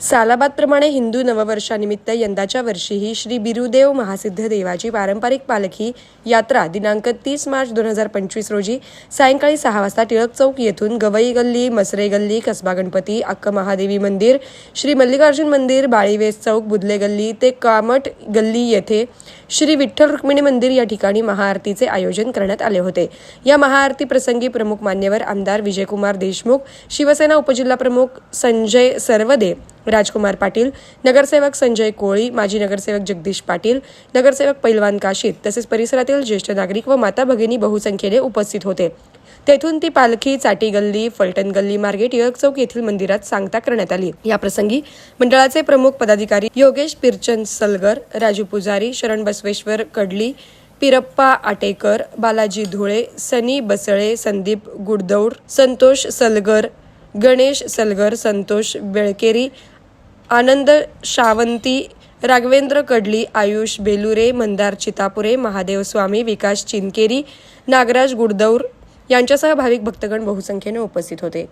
सालाबादप्रमाणे हिंदू नववर्षानिमित्त यंदाच्या वर्षीही श्री बिरुदेव महासिद्ध देवाची पारंपरिक पालखी यात्रा दिनांक तीस मार्च दोन हजार पंचवीस रोजी सायंकाळी सहा वाजता टिळक चौक येथून गवई गल्ली मसरे गल्ली कसबा गणपती अक्क महादेवी मंदिर श्री मल्लिकार्जुन मंदिर बाळीवेस चौक बुदले गल्ली ते कामट गल्ली येथे श्री विठ्ठल रुक्मिणी मंदिर या ठिकाणी महाआरतीचे आयोजन करण्यात आले होते. या महाआरती प्रसंगी प्रमुख मान्यवर आमदार विजयकुमार देशमुख शिवसेना उपजिल्हाप्रमुख संजय सर्वदे राजकुमार पाटील नगरसेवक संजय कोळी माजी नगरसेवक जगदीश पाटील नगरसेवक पैलवान काशीद तसेच परिसरातील ज्येष्ठ नागरिक व माता भगिनी बहुसंख्येने उपस्थित होते. तेथून ती पालखी चाटी गल्ली फलटण गल्ली मार्गे टिळक चौक येथील मंदिरात सांगता करण्यात आली. या प्रसंगी मंडळाचे प्रमुख पदाधिकारी योगेश पिरचंद सलगर राजू पुजारी शरण बसवेश्वर कडली पिरप्पा आटेकर बालाजी धुळे सनी बसळे संदीप गुडदौड संतोष सलगर गणेश सलगर संतोष बेळकेरी आनंद शावंती राघवेंद्र कडली आयुष बेलुरे मंदार चितापुरे महादेव स्वामी विकास चिनकेरी नागराज गुडदौर यांच्यासह भाविक भक्तगण बहुसंख्येने उपस्थित होते.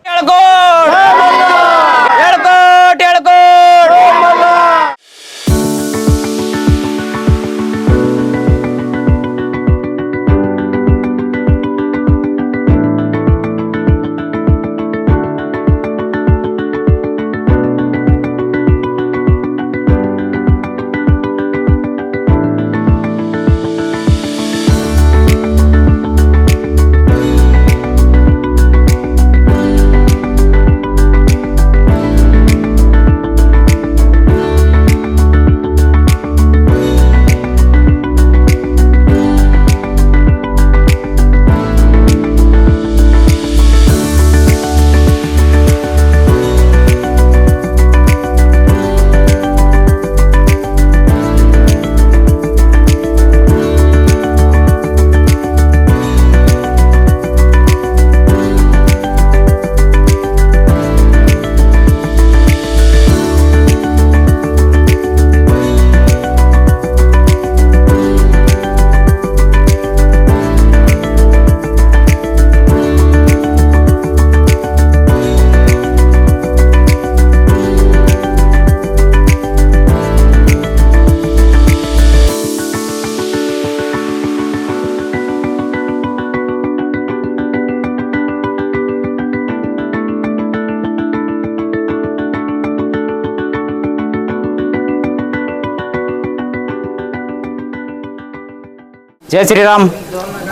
जय श्रीराम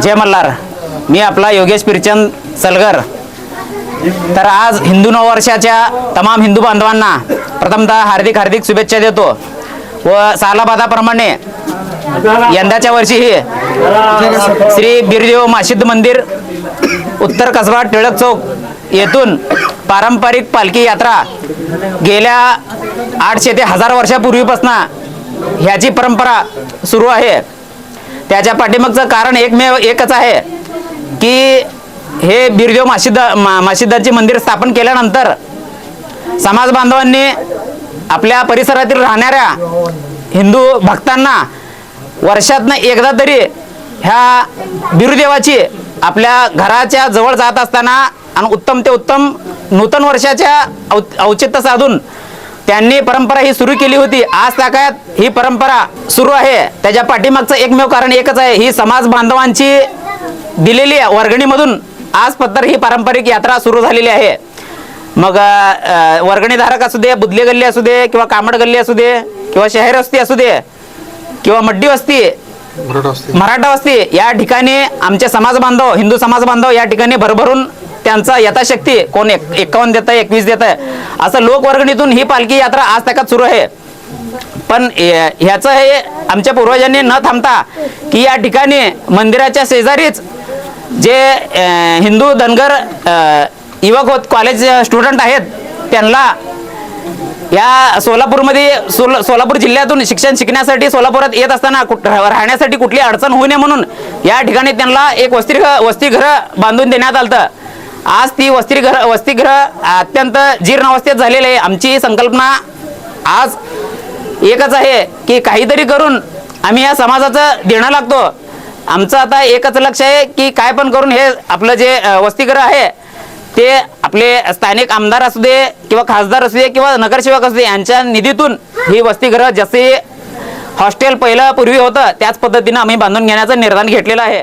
जय मल्हार. मी आपला योगेश पिरचंद सलगर. तर आज हिंदू नववर्षाच्या तमाम हिंदू बांधवांना प्रथमतः हार्दिक हार्दिक शुभेच्छा देतो. व सालाबादाप्रमाणे यंदाच्या वर्षीही श्री बिरदेव माशिद मंदिर उत्तर कसबा टिळक चौक येथून पारंपरिक पालखी यात्रा गेल्या आठशे ते हजार वर्षापूर्वीपासून ह्याची परंपरा सुरू आहे. त्याच्या पाठीमागचं कारण एकमेव एकच आहे की हे बिरदेव माशिद मा माशिदाचे मंदिर स्थापन केल्यानंतर समाज बांधवांनी आपल्या परिसरातील राहणाऱ्या हिंदू भक्तांना वर्षातनं एकदा तरी ह्या बिरुदेवाची आपल्या घराच्या जवळ जात असताना आणि उत्तम ते उत्तम नूतन वर्षाच्या औ औचित्य साधून त्यांनी परंपरा ही सुरू केली होती. आज ताकात ही परंपरा सुरू आहे. त्याच्या पाठीमागचं एकमेव कारण एकच आहे. ही समाज बांधवांची दिलेली वर्गणीमधून आज पत्तर ही पारंपरिक यात्रा सुरू झालेली आहे. मग वर्गणीधारक असू दे बुदले गल्ली असू दे किंवा कामड गल्ली असू दे किंवा शहर वस्ती असू दे किंवा मड्डी वस्ती. मराठा वस्ती या ठिकाणी आमचे समाज बांधव हिंदू समाज बांधव या ठिकाणी भरभरून त्यांचा यथाशक्ती कोण एक एकावन्न देत आहे एकवीस देत आहे असं लोकवर्गणीतून ही पालखी यात्रा आज ताकात सुरू आहे. पण ह्याचं हे आमच्या पूर्वजांनी न थांबता की या ठिकाणी मंदिराच्या शेजारीच जे हिंदू धनगर युवक होत कॉलेज स्टुडंट आहेत त्यांना या सोलापूरमध्ये सोल सोलापूर जिल्ह्यातून शिक्षण शिकण्यासाठी सोलापुरात येत असताना राहण्यासाठी कुठली अडचण होऊ नये म्हणून या ठिकाणी त्यांना एक वस्ती वसतिगृह बांधून देण्यात आलं आज ती वस्तीग्रह वसतिगृह अत्यंत जीर्ण अवस्थेत झालेली आहे. आमची संकल्पना आज एकच आहे की काहीतरी करून आम्ही या समाजाचं देणं लागतो. आमचं आता एकच लक्ष आहे की काय पण करून हे आपलं जे अ, वसतिगृह आहे ते आपले स्थानिक आमदार असू दे किंवा खासदार असू दे किंवा नगरसेवक असू दे यांच्या निधीतून ही वसतिगृह जसे हॉस्टेल पहिलं पूर्वी होतं त्याच पद्धतीनं आम्ही बांधून घेण्याचं निर्धार घेतलेलं आहे.